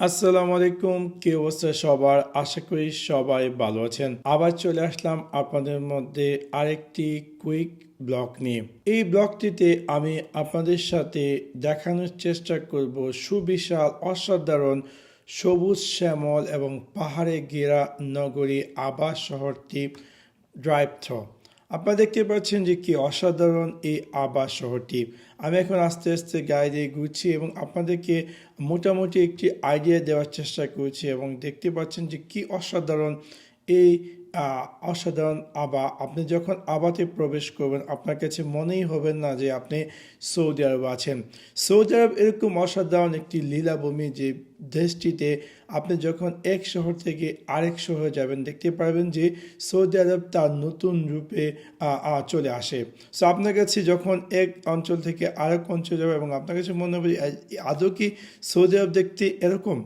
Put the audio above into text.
আসসালামু আলাইকুম, কি অবস্থা সবার? আশা করি সবাই ভালো আছেন। আবার চলে আসলাম আপনাদের মধ্যে আরেকটি কুইক ব্লগ নিয়ে। এই ব্লগটিতে আমি আপনাদের সাথে দেখানোর চেষ্টা করব সুবিশাল, অসাধারণ, সবুজ শ্যামল এবং পাহাড়ে ঘেরা নগরী আবাস শহরটি ড্রাইভ থ্রো আপনারা দেখতে পাচ্ছেন যে কি অসাধারণ এই আবাস শহরটি। আমি এখন আস্তে আস্তে গায়ে দিয়ে ঘুরছি এবং আপনাদেরকে মোটামুটি একটি আইডিয়া দেওয়ার চেষ্টা করছি এবং দেখতে পাচ্ছেন যে কি অসাধারণ এই অসাধারণ আবা, আপনি যখন আবাতে প্রবেশ করবেন, আপনার কাছে মনেই হবে না যে আপনি সৌদি আরব আছেন। সৌদি আরব এরকম অসাধারণ একটি লীলাভূমি যে দেশটিতে আপনি যখন এক শহর থেকে আরেক শহরে যাবেন, দেখতে পারবেন যে সৌদি আরব তার নতুন রূপে চলে আসে। সো আপনার কাছে যখন এক অঞ্চল থেকে আরেক অঞ্চল যাবে এবং আপনার কাছে মনে হবে আদৌ কি সৌদি আরব দেখতে এরকম?